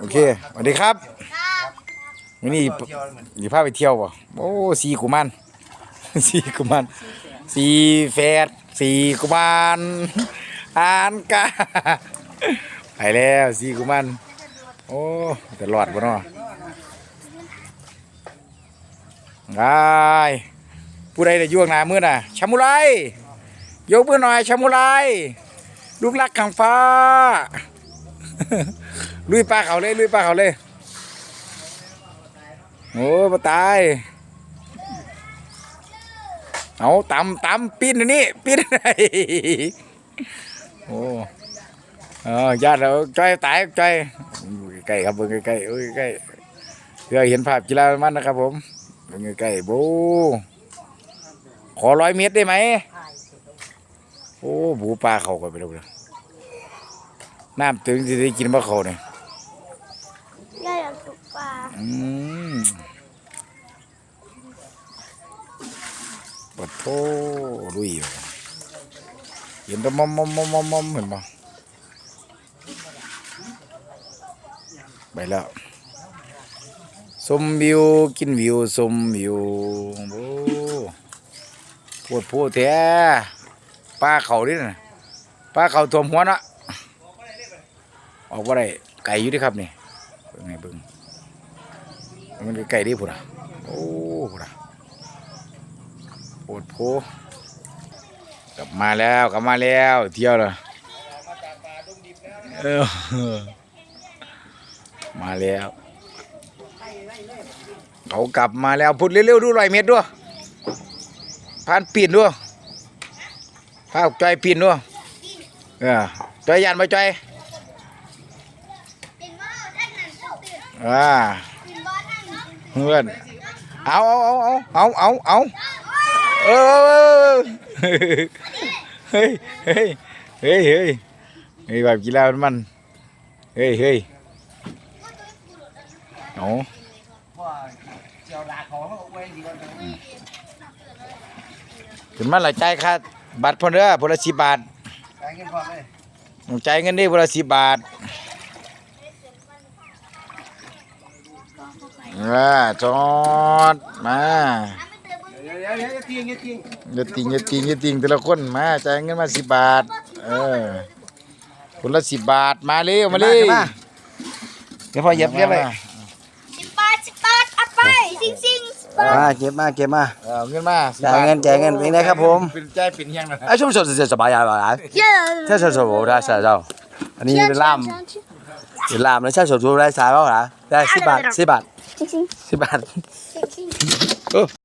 โอเคสวัสดีครับวันนี้เที่ยวเหมือนอยู่พาไปเที่ยวป่ะโอ้สีกุมารสีกุมารสีแฝดสีกุมารอานกาไปแล้วสีกุมารโอ้แต่หลอดบ่เนาะไอ้ผู้ใดได้ยวงหน้ามือน่ะชามุไรยกมือหน่อยชามุไรลูกรักขังฟ้า ลุยปลาเขาเลยลุยปลาเขาเลยโอ้มาตาย เอาตำตำปีนอันนี้ปีนอันไหนโอ้เออญาติเราใจอยตายใจอยใกล้ครับเบิ่งใกล้ๆโอ้ยใกล้เพื่อเห็นภาพกีฬามันนะครับผมเบิ่งใกล้โบขอร้อยเมตรได้ไหมโอ้บูปลาเขากันไปแล้วเลย น้ำตึงจะได้กินปลาเขาเนี่ยย่าอยากตกปลาอืมปะโทลุยเลยเห็นแตัวมอมมอมมอมมอมมอมเห็นปะไปแล้วชมวิวกินวิวชมวิวโอ้ปวดพูดแท้ป้าเขาดิน่ะป้าเขาตัวมหัวเนาะ ออกว่าได้ไก่อยู่เดิครับนี่เบิ่งไงเบิ่งมันไกลๆดิพุ่นอะโอ้พุ่นอะโอดโพกลับมาแล้วกลับมาแล้ว เที่ยวเลยเออมาแล้วเขากลับมาแล้วพุดเร็วๆดูรอยเมตรด้วยพานปีนด้วยพาจอยปีนด้วยเออจอยยันไปจอย เป็นว่าท่านนั้นก็ตื่น อ่าเป็นว่าท่านนั้นเพื่อนเอาเอาเอาเอาเอาเอาเออเฮ้ยเฮ้ยเฮ้ยเฮ้ยเฮ้ยแบบกีฬามันมันเฮ้ยเฮ้ยเอาพ่อเที่ยวด่าเขาเขาเว้ยดีกว่าขึ้นมาหลายใจายค่าบัตรพนเด้อพนละสิบบาทไปเงินพ่อเลยต้องจ่ายเงินได้พนละสิบบาท อ่าจอดมาเดี๋ยวเดี๋ยวเดี๋ยวจะทิ้งจะทิ้งอย่าติงอย่าติงอย่าติงแต่ละคนมาจ่ายเงินมาสิบบาทเออคนละสิบบาทมาเร็วมาเร็วเดี๋ยวพ่อเหยียบเรียบเลยสิบบาทสิบบาทเอาไปซิงซิงมาเก็บมาเก็บมาเอาเงินมาจ่ายเงินจ่ายเงินเป็นไงครับผมเป็นจ่ายเป็นยังนะไอ้ช่วงสดจะสบายอะไรเยอะถ้าสดสดได้สายเจ้าอันนี้เป็นล่าม เป็นล่ามแล้วถ้าสดสดได้